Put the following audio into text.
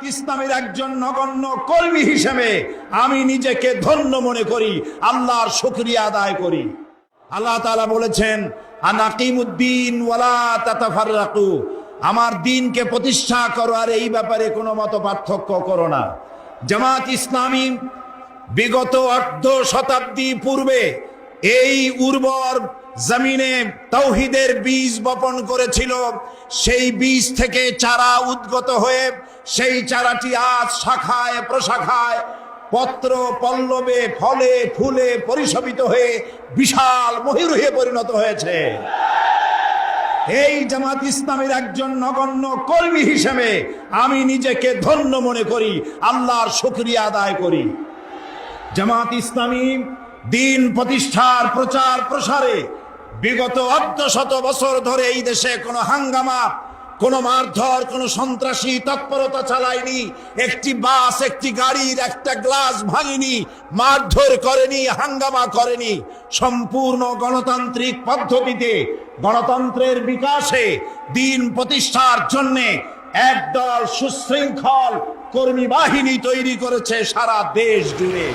ইসলামের একজন নগণ্য কর্মী হিসেবে আমি নিজেকে ধন্য মনে করি, আল্লাহর শুকরিয়া আদায় করি। আল্লাহ তাআলা বলেছেন আনাকিমুদ্দিন ওয়ালা আমার দিনকে প্রতিষ্ঠা করো, আর এই ব্যাপারে কোনো মত পার্থক্য করো না। জামাত ইসলামী বিগত অর্ধ শতাব্দী পূর্বে এই উর্বর জমিনে তৌহিদের বীজ বপন করেছিল। সেই বীজ থেকে চারা উদ্গত হয়ে সেই চারাটি আজ শাখায়, প্রশাখায়, পত্র, পল্লবে, ফলে, ফুলে পরিশোভিত হয়ে বিশাল মহিরুহে পরিণত হয়েছে। এই জামাত ইসলামের একজন নগণ্য কর্মী হিসেবে আমি নিজেকে ধন্য মনে করি, আল্লাহর শুক্রিয়া আদায় করি। জামাত ইসলামী দিন প্রতিষ্ঠার প্রচার প্রসারে বিগত অর্ধ শত বছর ধরে এই দেশে কোনো হাঙ্গামা কোনো মারধর, কোনো সন্ত্রাসী তৎপরতা চালায়নি। একটি বাস, একটি গাড়ির একটা গ্লাস ভাঙিনি, মারধর করেনি, হাঙ্গামা করেনি। সম্পূর্ণ গণতান্ত্রিক পদ্ধতিতে, গণতন্ত্রের বিকাশে, দিন প্রতিষ্ঠার জন্যে একদল সুশৃঙ্খল কর্মী বাহিনী তৈরি করেছে সারা দেশ জুড়ে।